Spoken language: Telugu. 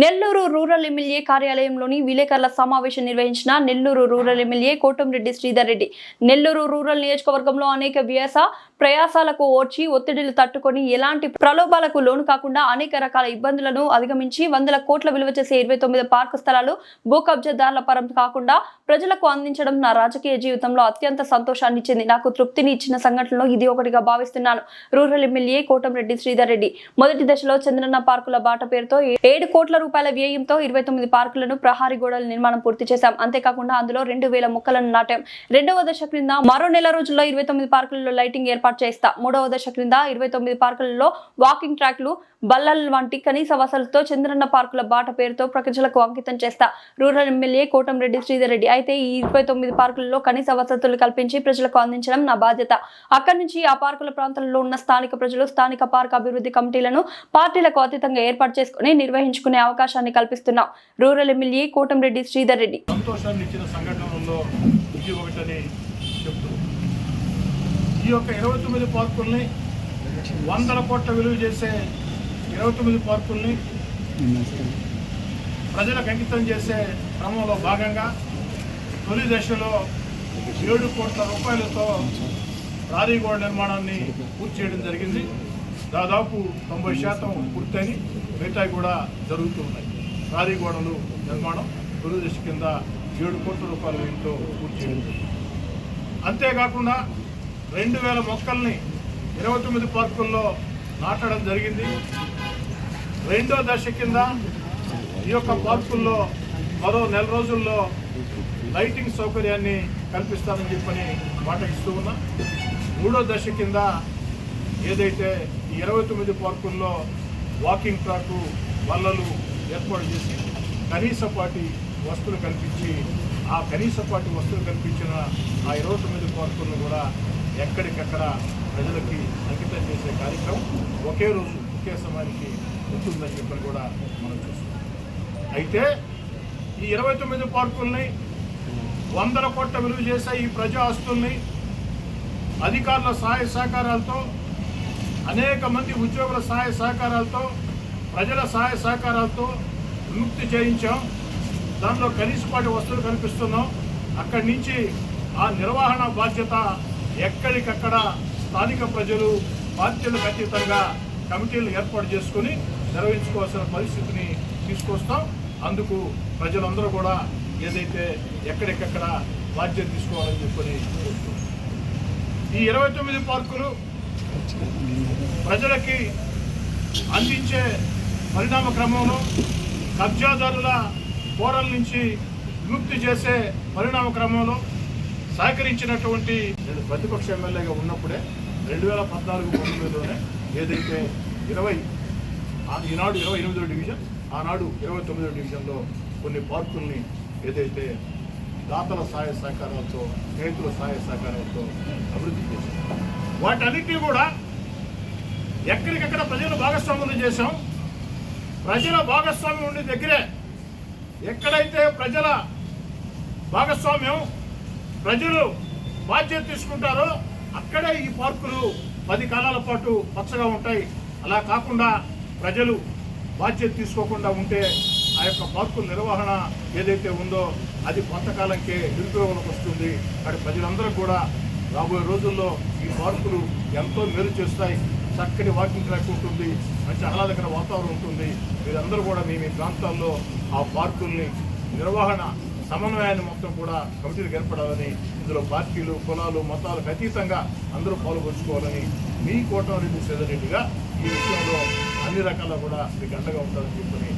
నెల్లూరు రూరల్ ఎమ్మెల్యే కార్యాలయంలోని విలేకరుల సమావేశం నిర్వహించిన Nellore rural MLA Kotamreddy Sridhar Reddy. Nellore rural నియోజకవర్గంలో అనేక వ్యాస ప్రయాసాలకు ఓర్చి ఒత్తిడిలు తట్టుకొని ఎలాంటి ప్రలోభాలకు లోను కాకుండా అనేక రకాల ఇబ్బందులను అధిగమించి వందల కోట్ల విలువ చేసే ఇరవై తొమ్మిది పార్కు స్థలాలు భూ కబ్జాదారుల పరం కాకుండా ప్రజలకు అందించడం నా రాజకీయ జీవితంలో అత్యంత సంతోషాన్ని ఇచ్చింది. నాకు తృప్తిని ఇచ్చిన సంఘటనలో ఇది ఒకటిగా భావిస్తున్నాను. Rural MLA Kotamreddy Sridhar Reddy. మొదటి దశలో చంద్రన్న పార్కుల బాట పేరుతో ఏడు కోట్ల రూపాయల వ్యయంతో ఇరవై తొమ్మిది పార్కులను ప్రహారీ గోడల నిర్మాణం పూర్తి చేశాం. అంతేకాకుండా అందులో రెండు వేల మొక్కలను నాటాం. రెండవ దశ క్రింద మరో నెల రోజుల్లో ఇరవై తొమ్మిది పార్కులలో లైటింగ్ ఏర్పాటు చేస్తా మూడవ దశ క్రింద ఇరవై తొమ్మిది పార్కులలో వాకింగ్ ట్రాక్లు బల్లల్ వంటి కనీస వసతులతో చంద్రన్న పార్కుల బాట పేరుతో ప్రజలకు అంకితం చేస్తా రూరల్ ఎమ్మెల్యే కోటంరెడ్డి శ్రీధర్ రెడ్డి. అయితే ఈ ఇరవై తొమ్మిది పార్కులలో కనీస వసతులు కల్పించి ప్రజలకు అందించడం నా బాధ్యత. అక్కడి నుంచి ఆ పార్కుల ప్రాంతంలో ఉన్న స్థానిక ప్రజలు స్థానిక పార్క్ అభివృద్ధి కమిటీలను పార్టీలకు అతీతంగా ఏర్పాటు చేసుకుని నిర్వహించుకునే అవకాశాన్ని కల్పిస్తున్నాం. Rural MLA Kotamreddy Sridhar Reddy. ఈ యొక్క ఇరవై తొమ్మిది పార్కుల్ని వందల కోట్ల విలువ చేసే ఇరవై తొమ్మిది పార్కుల్ని ప్రజలకు అంకితం చేసే క్రమంలో భాగంగా తొలి దశలో ఏడు కోట్ల రూపాయలతో రారీగోడ నిర్మాణాన్ని పూర్తి చేయడం జరిగింది. దాదాపు తొంభై శాతం పూర్తయి మిగతాయి కూడా జరుగుతూ ఉన్నాయి. రారీగోడలు నిర్మాణం తొలి దశ కింద ఏడు కోట్ల రూపాయల వ్యయంతో పూర్తి చేయడం జరిగింది. అంతేకాకుండా రెండు వేల మొక్కల్ని ఇరవై తొమ్మిది పార్కుల్లో నాటడం జరిగింది. రెండో దశ కింద ఈ యొక్క పార్కుల్లో మరో నెల రోజుల్లో లైటింగ్ సౌకర్యాన్ని కల్పిస్తానని చెప్పని మాట ఇస్తూ ఉన్నా. మూడో దశ కింద ఏదైతే ఈ ఇరవై తొమ్మిది పార్కుల్లో వాకింగ్ ట్రాకు వల్లలు ఏర్పాటు చేసి కనీసపాటి వస్తువులు కల్పించి ఆ కనీసపాటి వస్తువులు కల్పించిన ఆ ఇరవై తొమ్మిది పార్కులను కూడా ఎక్కడికక్కడ ప్రజలకి అంకితం చేసే కార్యక్రమం. ఒకే రోజు ఒకే సమయానికి ఉంటుందని చెప్పని కూడా మనం చూస్తున్నాం. అయితే ఈ ఇరవై తొమ్మిది పార్కుల్ని వందల కోట్ల విలువ చేసే ఈ ప్రజా ఆస్తుల్ని అధికారుల సహాయ సహకారాలతో అనేక మంది ఉద్యోగుల సహాయ సహకారాలతో ప్రజల సహాయ సహకారాలతో విముక్తి చేయించాం. దానిలో కనీసపాటి వస్తువులు కనిపిస్తున్నాం. అక్కడి నుంచి ఆ నిర్వహణ బాధ్యత ఎక్కడికక్కడ స్థానిక ప్రజలు పార్టీలకు అతీతంగా కమిటీలు ఏర్పాటు చేసుకుని నిర్వహించుకోవాల్సిన పరిస్థితిని తీసుకొస్తాం. అందుకు ప్రజలందరూ కూడా ఏదైతే ఎక్కడెక్కడ బాధ్యత తీసుకోవాలని చెప్పని ఈ ఇరవై తొమ్మిది పార్కులు ప్రజలకి అందించే పరిణామ క్రమంలో కబ్జాదారుల పోరల నుంచి విముక్తి చేసే పరిణామ క్రమంలో సహకరించినటువంటి నేను ప్రతిపక్ష ఎమ్మెల్యేగా ఉన్నప్పుడే రెండు వేల పద్నాలుగు పంతొమ్మిదిలోనే ఏదైతే ఇరవై ఈనాడు ఇరవై ఎనిమిదో డివిజన్ ఆనాడు ఇరవై తొమ్మిదో డివిజన్లో కొన్ని పార్కుల్ని ఏదైతే దాతల సహాయ సహకారాలతో స్నేహితుల సహాయ సహకారాలతో అభివృద్ధి చేశాం. వాటన్నిటినీ కూడా ఎక్కడికెక్కడ ప్రజలు భాగస్వామ్యం చేశాం. ప్రజల భాగస్వామ్యం ఉండే దగ్గరే ఎక్కడైతే ప్రజల భాగస్వామ్యం ప్రజలు బాధ్యత తీసుకుంటారో అక్కడే ఈ పార్కులు పది కాలాల పాటు పచ్చగా ఉంటాయి. అలా కాకుండా ప్రజలు బాధ్యత తీసుకోకుండా ఉంటే ఆ యొక్క పార్కుల నిర్వహణ ఏదైతే ఉందో అది కొంతకాలంకే నిరుపయోగంలోకి వస్తుంది. అక్కడ ప్రజలందరూ కూడా రాబోయే రోజుల్లో ఈ పార్కులు ఎంతో మేలు చేస్తాయి. చక్కటి వాకింగ్ ట్రాక్ ఉంటుంది. మంచి ఆహ్లాదకర వాతావరణం ఉంటుంది. మీరందరూ కూడా మీ మీ ప్రాంతాల్లో ఆ పార్కుల్ని నిర్వహణ సమన్వయాన్ని మొత్తం కూడా కమిటీలు ఏర్పడాలని ఇందులో పార్టీలు కులాలు మతాలకు అతీతంగా అందరూ పాల్గొంచుకోవాలని మీ కోటమిరెడ్డి రెడ్డి రెడ్డిగా ఈ విషయంలో అన్ని రకాల కూడా మీకు అండగా ఉండాలని చెప్పని